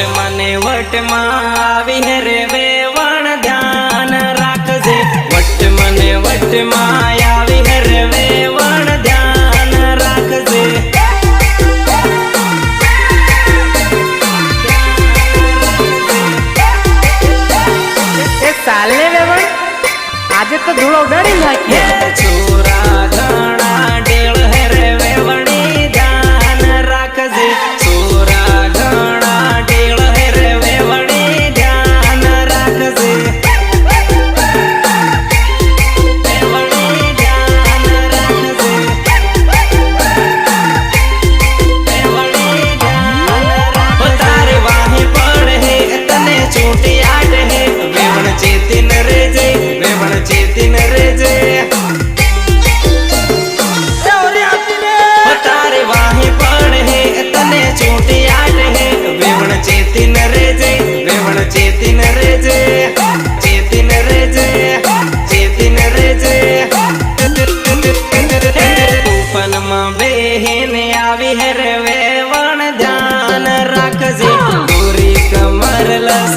વટમાં મને વટમાં આવી હે રે વેવણ ધ્યાન રાખજે. વટ મને વટમાં આવી રે વેવણ ધ્યાન રાખજે. એ સાલે વેવણ? આજે તો ધૂળો ઉડાડી નાખીએ છોરા આટ હે. વેવણ ચેતીન રેજે વેવણ ચેતીન રેજે તારે વાહે પડ હે તને છૂટી આટ હે. વેવણ ચેતીન વેવણ ચેતીન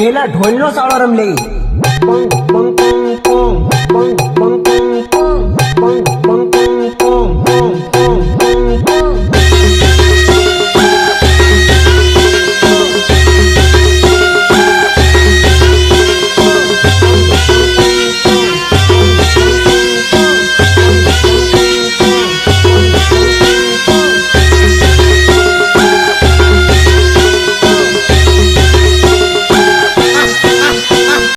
પેલા ઢોલ નો સાળો રમ લઈ પંગ પંગ પંગ પંગ પંગ પંગ પંગ